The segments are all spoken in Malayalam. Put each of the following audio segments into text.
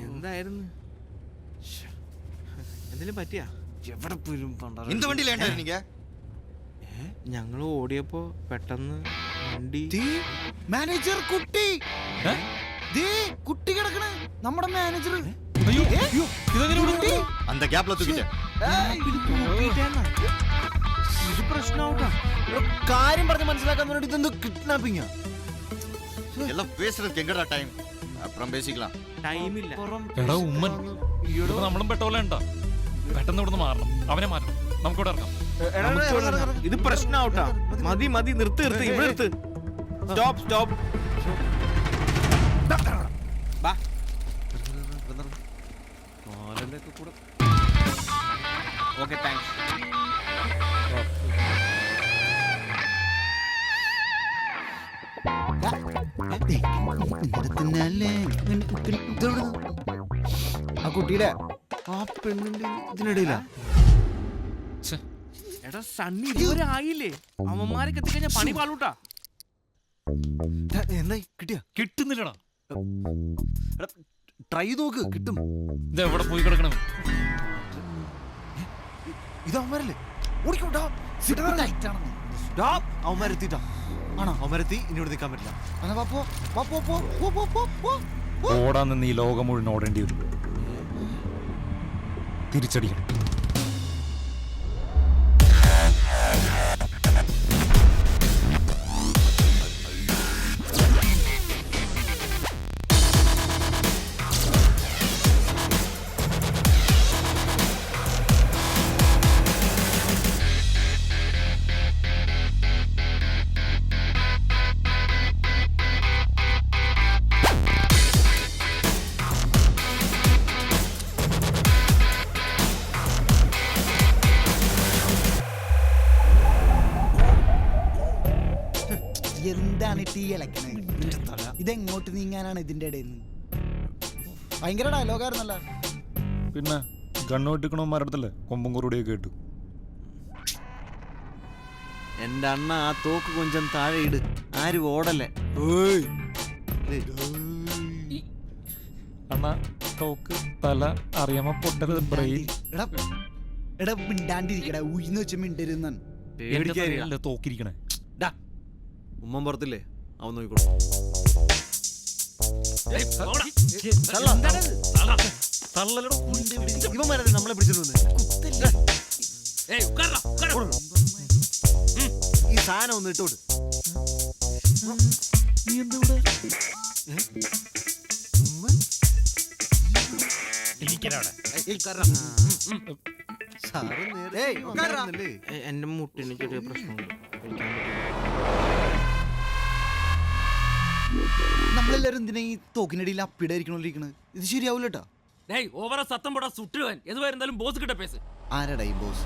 എന്തായിരുന്നു? എന്തെങ്കിലും പറ്റിയാ? എവിടെ എന്ത് വണ്ടിയിലേണ്ട എനിക്ക് ഞങ്ങൾ ഓടിയപ്പോ പെട്ടെന്ന് വണ്ടി മാനേജർ കുട്ടി. കുട്ടി കിടക്കണ. നമ്മുടെ മാനേജർ. ഗ്യാപ്ല കാര്യം പറഞ്ഞ് മനസ്സിലാക്കാൻ വേണ്ടി ഇതെന്തോ കിഡ്നാപ്പിംഗ് എല്ലാം പേസുന്നത് എങ്ങടാ ടൈം அப்புறம் பேசிக்கலாம் ടൈമില്ല എടാ ഉമ്മൻ ഇവിടെ നമ്മളും പെട്ടോലെ ഉണ്ടാ പെട്ടെന്ന് ഇവിടുന്ന് മാറണം അവനെ മാറ്റണം നമുക്കിവിടെ ഇറങ്ങാം നമുക്ക് ഇവിടെ നിന്നാ. ഇത് പ്രശ്നമാവട്ടാ മതി മതി നിർത്ത് നിർത്ത് ഇവിടെ നിർത്ത് സ്റ്റോപ്പ് സ്റ്റോപ്പ് ബാ കാലിലൊക്കെ കൂടെ ഓക്കെ താങ്ക്സ് ആ കുട്ടിയുടെ ആ പെണ്ണിന്റെ ഇതിനിടയിലാ. എടാ സണ്ണി ഇതുവരെ ആയില്ലേ അവന്മാരൊക്കെ എത്തിക്കഴിഞ്ഞാൽ പണി പാളൂട്ടാ. എന്തായി കിട്ടിയ? കിട്ടുന്നില്ലടാ. ട്രൈ നോക്ക് കിട്ടും. ഇത് എവിടെ പോയി കിടക്കണം ഇത് അവന്മാരല്ലേ ഓടിക്കോട്ടാ അവന്മാരെത്തിട്ടാ ആണോ അമരത്തി ഇനി നിൽക്കാൻ പറ്റില്ല എന്നാ വാ, പോ. വാ, പോ, പോ, പോ, പോ, പോ, പോ. ഓടാൻ നിന്ന് ഈ ലോകം മുഴുവൻ ഓടേണ്ടി വരും തിരിച്ചടിക്കണം ഇതെങ്ങോട്ട് നീങ്ങാനാണ് ഇതിന്റെ ഇടയിൽ നിന്ന്? ഭയങ്കര ഡയലോഗായിരുന്നല്ല പിന്നെ ഗണ്ണ് വെട്ടിക്കണവന്മാരുടെ അടുത്തല്ലേ? കൊമ്പും കുറുടിയൊക്കെ കേട്ടു. എന്റെ അണ്ണ ആ തോക്ക് കൊഞ്ചം താഴെ ഇട്. ആരും ഓടല്ലേ? അണ്ണ തോക്ക് തല അറിയാമ പൊട്ടരുത് ബ്രെയിൻ. എടാ എടാ മിണ്ടാണ്ടിരിക്കടാ. ഉയിന്ന് വെച്ച് മിണ്ടരുന്നാണ് പേടിക്കാതിരിക്ക. തോക്കിരിക്കണേ? ഉമ്മൻ പുറത്തില്ലേ അവൻ നോക്കിക്കോളൂ. ഇവന്മാരെ നമ്മളെ ഈ സാധനം ഒന്ന് ഇട്ടോട്ട് നീ എന്താ ഇവിടെ സാറ് നേരെ എന്റെ മുട്ടിന് ചെറിയ പ്രശ്നമുണ്ട്. നമ്മളെല്ലാരും ഇതിനെ ഈ തോക്കിനടിയിൽ അപ്പിടെ ഇരിക്കണോണ്ടിരിക്കണത് ഇത് ശരിയാവൂലട്ടാ. ഡേയ് ഓവറ സത്തം പോടാ സുട്ടുവൻ എതുവായിരുന്നാലും ബോസ് കിട്ട പേസ് ആരടാ ഈ ബോസ്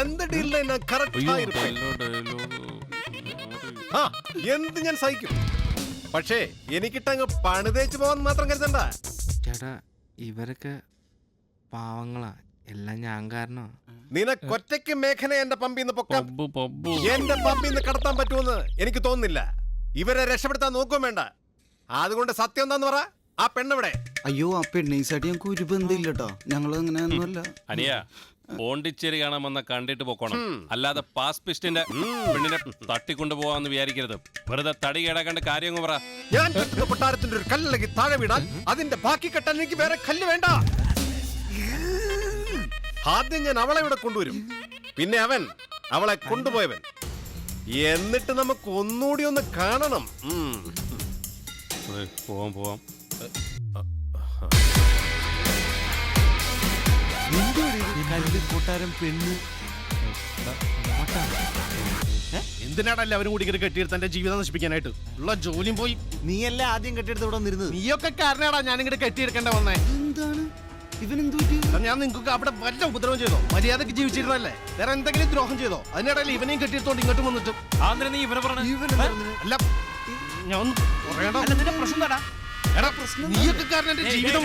എന്ത് ഡീലിനെ ഞാൻ കറക്റ്റ് ആയിരിക്കും ആ എന്ത് ഞാൻ സഹിക്കും? പക്ഷേ എനിക്കിട്ടങ്ങ് പണിതേച്ച് പോവാൻ മാത്രം കരുതണ്ട. ചേട്ടാ ഇവരൊക്കെ പാവങ്ങളാ. എല്ലാം ഞാൻ കാരണമാ. നിനക്കൊറ്റയ്ക്ക് മേഘന എന്റെ പമ്പിന്ന് പൊക്കാം എന്റെ പമ്പിന്ന് കടത്താൻ പറ്റുമെന്ന് എനിക്ക് തോന്നുന്നില്ല. ഇവരെ രക്ഷപ്പെടുത്താൻ നോക്കും വേണ്ട. അതുകൊണ്ട് സത്യം എന്താന്ന് പറ? ആ പെണ്ണെവിടെ? അയ്യോ ആ പെണ്ണീസായിട്ട് ഞങ്ങൾക്ക് ഒരു ബന്ധമില്ല കേട്ടോ ഞങ്ങൾ അങ്ങനെ ഒന്നുമല്ല. അനിയ പോണ്ടിച്ചേരി കാണാൻ വന്ന കണ്ടിട്ട് പോക്കോണം. അല്ലാതെ പാസ് പിസ്റ്റിന്റെ പെണ്ണിനെ തട്ടിക്കൊണ്ടു പോവാന്ന് വിചാരിക്കരുത്. വെറുതെ തടി കേടാക്കേണ്ട കാര്യം പറ. ഞാൻ കൊട്ടാരത്തിന്റെ ഒരു കല്ലിളകി താഴെ വീണാൽ അതിന്റെ ബാക്കി കെട്ടാൻ എനിക്ക് വേറെ കല്ല് വേണ്ട. ആദ്യം ഞാൻ അവളെ ഇവിടെ കൊണ്ടുവരും. പിന്നെ അവൻ അവളെ കൊണ്ടുപോയവൻ. എന്നിട്ട് നമുക്ക് ഒന്നുകൂടി ഒന്ന് കാണണം. പോവാം പോവാം. കൊട്ടാരം പെണ്ണ്. എന്തിനാണ് എല്ലാവരും കൂടി ഇങ്ങനെ കെട്ടിയെടുത്ത് എന്റെ ജീവിതം നശിപ്പിക്കാനായിട്ട്? ഉള്ള ജോലിയും പോയി. നീയല്ലേ ആദ്യം കെട്ടിയെടുത്ത് ഇവിടെ വന്നിരുന്നത് നീയൊക്കെ കാരണാടാ ഞാൻ ഇങ്ങോട്ട് കെട്ടിയെടുക്കേണ്ട വന്നേ. എന്താണ്? ഞാൻ നിങ്ങൾക്ക് അവിടെ വല്ല ഉപദ്രവം ചെയ്തോ? മര്യാദയ്ക്ക് ജീവിച്ചിരുന്നല്ലേ വേറെ എന്തെങ്കിലും ദ്രോഹം ചെയ്തോ? അതിനിടയിൽ ഇവനെയും കെട്ടിയെടുത്തോണ്ട് ഇങ്ങോട്ടും വന്നിട്ട്. ആന്തരം നീ ഇവനെ പറഞ്ഞ. അല്ല ഞാൻ ഒന്ന് പറയണ്ട പ്രശ്നം തടാ എടാ നീയൊക്കെ കാരണം എന്റെ ജീവിതം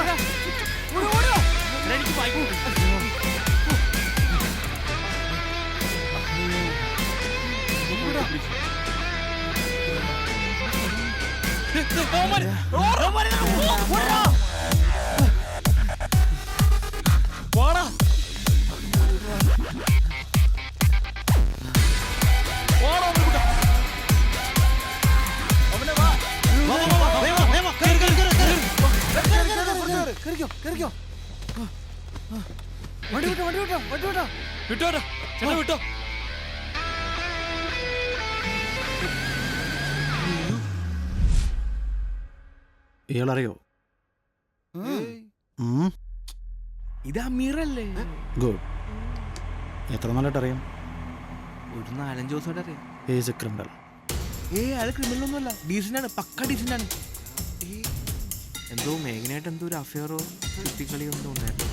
എനിക്ക് മനസ്സിലാവണം ഓ പറഞ്ഞത്? കേറിക്കോ കേറിക്കോ. വണ്ടി വിട്ടോ വണ്ടി വിട്ടോ വണ്ടി വിട്ടോ. വിട്ടോ ചേട്ടാ വിട്ടോ. ഇയാളറിയോ? ഇതാ മീറല്ലേ? ഗുഡ് എത്ര നാളായിട്ട് അറിയാം? ഒരു നാലഞ്ച് ദിവസമായിട്ട് അറിയാം. ഏ ക്രിമിനൽ. ഏ അയാൾ ക്രിമിനൽ ഒന്നുമല്ല ഡീസന്റ് ആണ് പക്ക ഡീസന്റ് ആണ് എന്തോ മേഘനായിട്ട് എന്തോ ഒരു അഫയറോ കുട്ടിക്കളിയോ എന്തോ ഉണ്ടായിരുന്നു.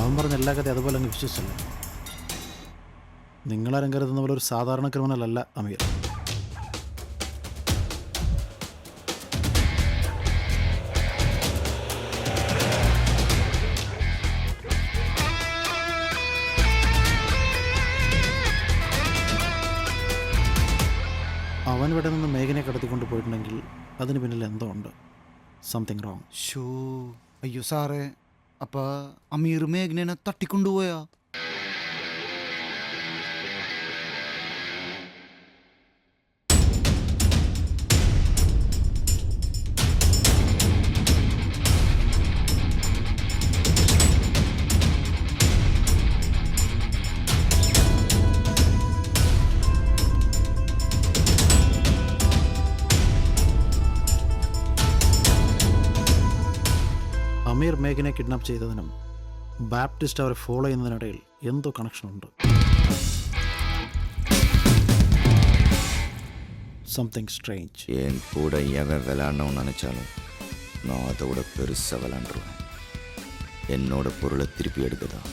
അവൻ പറഞ്ഞ എല്ലാ കഥയും അതുപോലെ അങ്ങ് വിശ്വസിച്ചല്ലേ. നിങ്ങളാരും കരുതുന്ന പോലെ ഒരു സാധാരണ ക്രിമിനൽ അല്ല അമീർ. സംതിങ് റോങ് ഷോ അയ്യോ സാറേ അപ്പ അമീർ മേഘ്നെ തട്ടിക്കൊണ്ടുപോയാ. അമീർ മേഘനെ കിഡ്നാപ്പ് ചെയ്തതിനും ബാപ്റ്റിസ്റ്റ് അവരെ ഫോളോ ചെയ്യുന്നതിനിടയിൽ എന്തോ കണക്ഷൻ ഉണ്ട് സംതിങ് ஸ்ட்ரேஞ்ச் என் கூட எவன் விளையாடணும்னு நினைச்சாலும் நான் அதோட பெருசா விளையாண்டுருவேன் என்னோட பொருளை திருப்பி எடுக்கதான்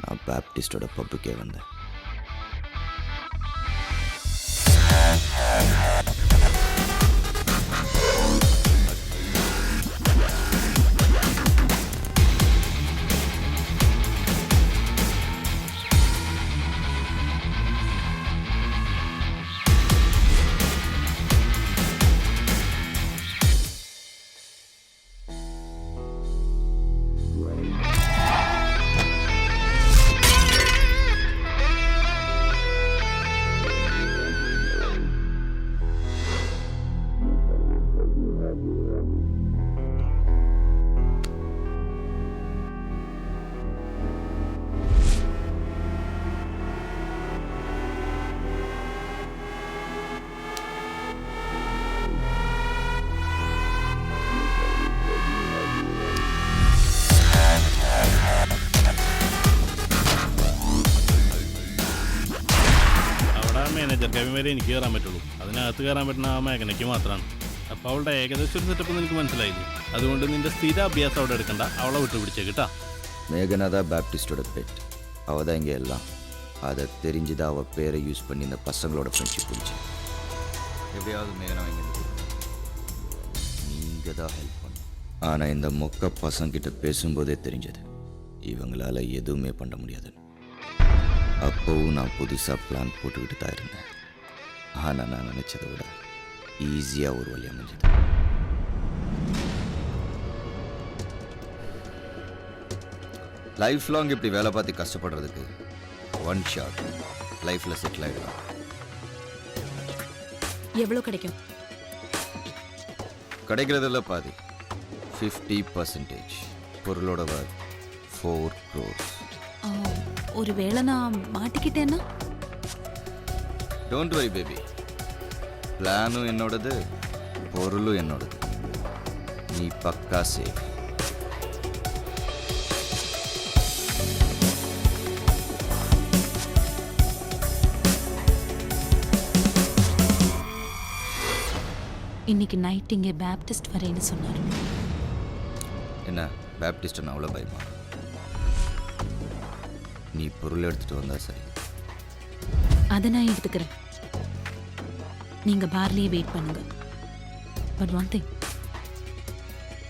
நான் பேப்டிஸ்டோட பப்புக்கே வந்தேன் അവിടെ മാനേജർ കവി വരെ എനിക്ക് കയറാൻ പറ്റുള്ളൂ അതിനകത്ത് കയറാൻ പറ്റുന്ന ആ മേഖലയ്ക്ക് മാത്രമാണ് അപ്പോൾ അവളുടെ ഏകദേശം ഒരു സെറ്റപ്പ് നിനക്ക് മനസ്സിലായില്ലേ അതുകൊണ്ട് നിന്റെ സ്ഥിര അഭ്യാസം അവിടെ എടുക്കണ്ട അവളെ വിട്ടു പിടിച്ചേ കേട്ടാ மேகனா தான் பேப்டிஸ்டோட பெட் அவள் தான் இங்கே எல்லாம் அதை தெரிஞ்சுதான் அவள் பேரை யூஸ் பண்ணி இந்த பசங்களோட ஃப்ரெண்ட்ஷிப் பிடிச்சி எப்படியாவது மேகனா இங்கே நீங்கள் தான் ஹெல்ப் பண்ணும் ஆனால் இந்த மொக்க பசங்கிட்ட பேசும்போதே தெரிஞ்சது இவங்களால எதுவுமே பண்ண முடியாதுன்னு அப்போவும் நான் புதுசாக பிளான் போட்டுக்கிட்டு தான் இருந்தேன். ஆனால் நான் நினச்சதை விட ஈஸியாக ஒரு வழி அமைஞ்சது. லைஃப் லாங் இப்படி வேலை பார்த்து கஷ்டப்படுறதுக்கு ஒன் ஷாட் லைஃப்பில் செட்டில் ஆகிடலாம் எவ்வளவு கிடைக்கும்? கிடைக்கிறதுல பாதி. ஃபிஃப்டி பர்சன்டேஜ் பொருளோட ஒர்க் ஃபோர் க்ரோர்ஸ் ஆ, ஒருவேளை நான் மாட்டிக்கிட்டேன்னா? டோன்ட் வரி பேபி பிளானும் என்னோடது பொருளும் என்னோடது. நீ பக்கா சேஃப் இன்னைக்கு நைட் இங்கே பேப்டிஸ்ட் வரேன்னு சொன்னார். என்ன? பேப்டிஸ்டன் அவ்வளோ பயமா? நீ பொருள் எடுத்துட்டு வந்தா சரி. அதை நான் எடுத்துக்கிறேன். நீங்க பார்லயே வெயிட் பண்ணுங்க. பட் ஒன் திங்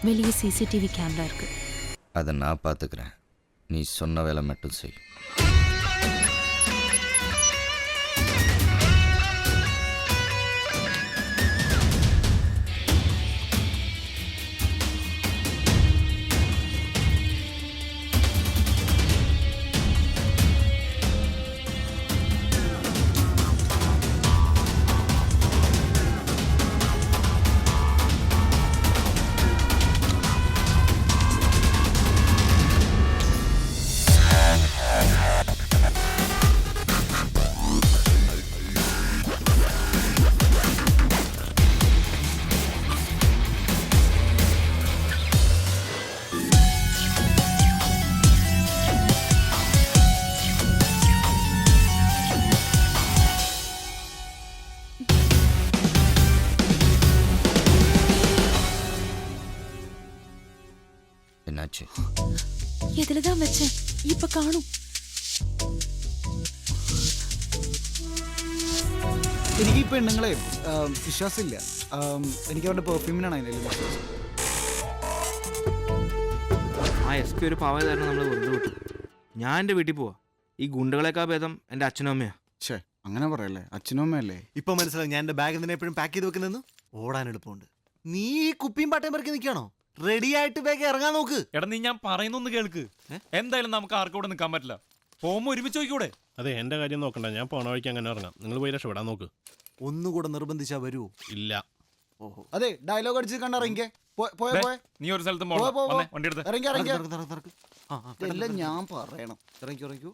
வெளியே சிசிடிவி கேமரா இருக்கு. அதை நான் பார்த்துக்கிறேன். நீ சொன்ன வேலை மட்டும் செய். കാണും. എനിക്ക് ഈ പെണ്ണുങ്ങളെ വിശ്വാസമില്ല. എനിക്ക് അവരുടെ പെർഫ്യൂമിനാണ് അതിന്റെ ആ എസ് പി ഒരു നമ്മൾ വെറുതെ വിട്ടു ഞാൻ എന്റെ വീട്ടിൽ പോവാ. ഈ ഗുണ്ടകളെക്കാ ഭേദം എന്റെ അച്ഛനും അമ്മയാ. ഛേ അങ്ങനെ പറയല്ലേ? അച്ഛനും അമ്മയല്ലേ? ഇപ്പൊ മനസ്സിലായി ഞാൻ എന്റെ ബാഗ് എന്തിനെപ്പോഴും പാക്ക് ചെയ്ത് വെക്കുന്നെന്ന് ഓടാൻ എളുപ്പമുണ്ട്. നീ ഈ കുപ്പിയും പാട്ടയും പറക്കി നിൽക്കാണോ റെഡി ആയിട്ട് വേഗം ഇറങ്ങാൻ നോക്ക്. എടാ നീ ഞാൻ പറയുന്നൊന്ന് കേൾക്ക്. എന്തായാലും നമുക്ക് ആർക്കും ഇവിടെ നിൽക്കാൻ പറ്റില്ല. പോകുമ്പോ ഒരുമിച്ച് നോക്കിക്കൂടെ? അതെ എന്റെ കാര്യം നോക്കണ്ട. ഞാൻ പോണ വഴിക്ക് അങ്ങനെ ഇറങ്ങാം. നിങ്ങൾ പോയി രക്ഷപ്പെടാൻ നോക്ക്. ഒന്നുകൂടെ നിർബന്ധിച്ചാ വരുമോ ഇല്ല. ഓഹോ. അതെ ഡയലോഗ് അടിച്ച് കണ്ടിറങ്ങിക്കേ പോയ പോയ? നീ ഒരു സ്ഥലത്തും വണ്ടി എടുത്ത് ഇറങ്ങി ഇറങ്ങി. ഞാൻ പറയണം. ഇറങ്ങിക്കോ ഇറങ്ങിക്കോ.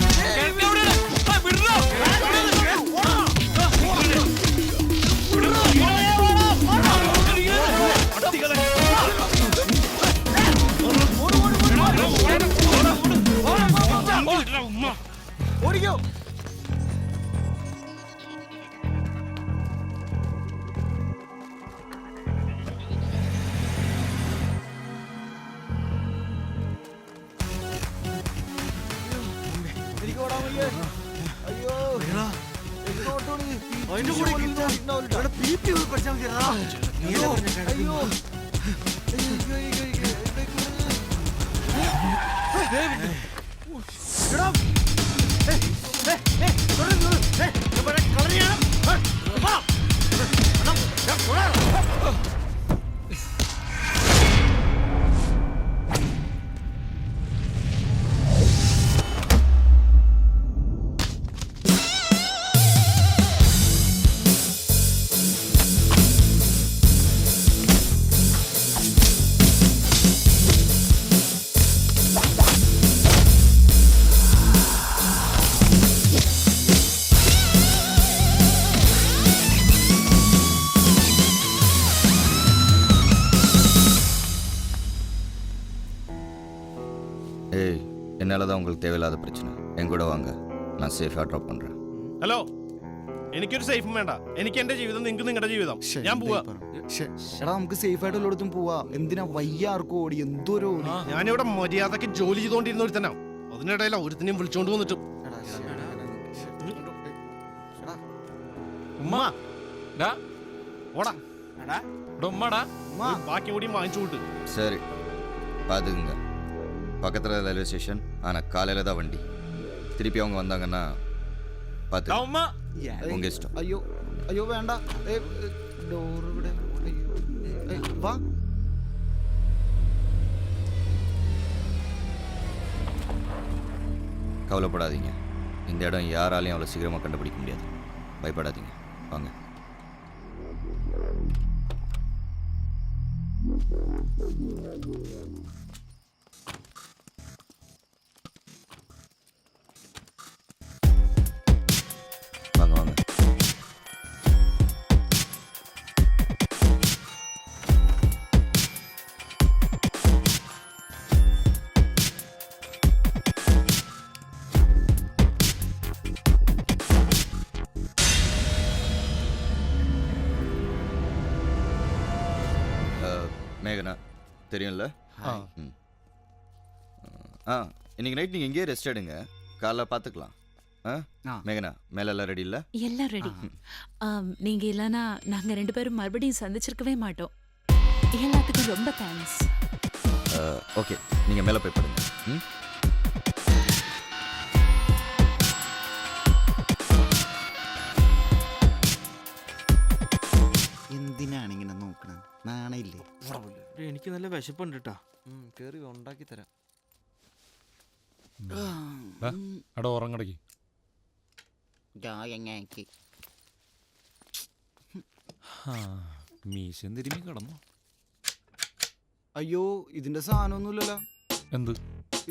ഉമ്മ என்னால் தான் உங்களுக்கு தேவையில்லாத பிரச்சனை என் கூட வாங்க நான் சேஃபாக ட்ராப் பண்ணுறேன் ഹലോ എനിക്കൊരു സേഫും വേണ്ട എനിക്ക് എന്റെ ജീവിതം നിങ്ങൾക്ക് നിങ്ങളുടെ ജീവിതം ഞാൻ പോവാ എടാ നമുക്ക് സേഫ് ആയിട്ട് ഉള്ളിടത്തും പോവാ എന്തിനാ വയ്യ ആർക്കും ഓടി എന്തോരോ ഓടി ഞാനിവിടെ മര്യാദക്ക് ജോലി ചെയ്തുകൊണ്ടിരുന്ന ഒരുത്തനാ അതിനിടയില ഒരുത്തിനെയും വിളിച്ചോണ്ട് വന്നിട്ട് ഉമ്മ ഡാ ഓടാ ഇവിടെ ഉമ്മടാ ഒരു ബാക്കി കൂടിയും വാങ്ങിച്ചു വിട്ട് சரி பார்த்துக்குங்க பக்கத்தில் ரயில்வே ஸ்டேஷன் ஆனால் காலையில் தான் வண்டி. திருப்பி அவங்க வந்தாங்கன்னா பார்த்து அம்மா! உங்க இஷ்டம். ஐயோ ஐயோ வேண்டாம் டோர் வா. கவலைப்படாதீங்க. இந்த இடம் யாராலையும் அவ்வளோ சீக்கிரமாக கண்டுபிடிக்க முடியாது. பயப்படாதீங்க. வாங்க. Thank you. தெரியும்ல? ம். ஆ இன்னைக்கு நைட் நீங்கள் இங்கேயே ரெஸ்ட் எடுங்க. காலைல பார்த்துக்கலாம் ஆ? ஆ. மேகனா மேலே எல்லாம் ரெடி இல்லை? எல்லாம் ரெடி நீங்க இல்லைன்னா நாங்க ரெண்டு பேரும் மறுபடியும் சந்திச்சிருக்கவே மாட்டோம். எல்லாத்துக்கும் ரொம்ப தேங்க்ஸ் ஓகே நீங்கள் மேலே போய் படுங்க. ம்? എനിക്ക് നല്ല വിശപ്പുണ്ട് കേട്ടാ കേറി ഉണ്ടാക്കി തരാം. അവിടെ ഉറങ്ങടക്കി. മീശം തിരുമ്മി കിടന്നു? അയ്യോ ഇതിന്റെ സാധനമൊന്നുമില്ലല്ലോ. എന്ത്?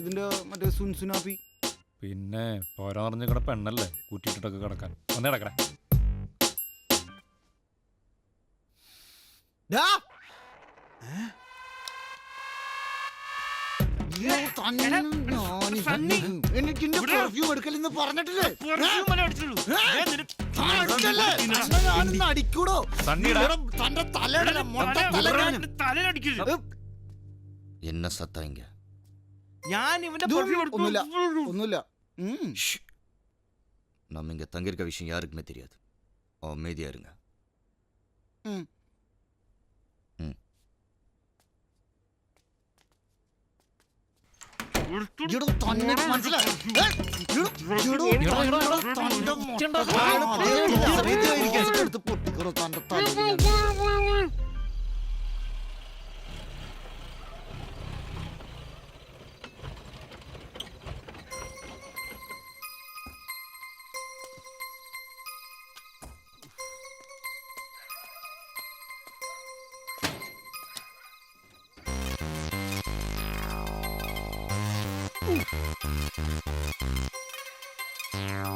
ഇതിന്റെ മറ്റേ സുൻസുനാപ്പി. പിന്നെ പോരാ നിറഞ്ഞ കിട പെണ്ണല്ലേ കൂട്ടിയിട്ടൊക്കെ കിടക്കാൻ. ഒന്ന് കിടക്കട ഡാ! അയ്യോ, തന്നെ ഞാന് എനിക്ക് എന്റെ perfume എടുക്കലെന്ന് പറഞ്ഞിട്ടില്ലേ ആ, അടിച്ചല്ലേ? തന്നെ ഞാനൊന്ന് അടിക്കൂടോ സണ്ണിടാ. എടാ, തന്റെ തലയുടെ മൊട്ട തല ഞാൻ- തലയിലടിക്കരുത് என்ன சத்தம் இங்கே ഞാൻ ഇവന്റെ ഇതും perfume എടുത്തു. ഒന്നുമില്ല ഒന്നുമില്ല ഉം. நம்ம இங்கே தங்கியிருக்க விஷயம் யாருக்குமே தெரியாது அமைதியாக இருங்க ഉം. ம் മനസ്സിലായി ഏ?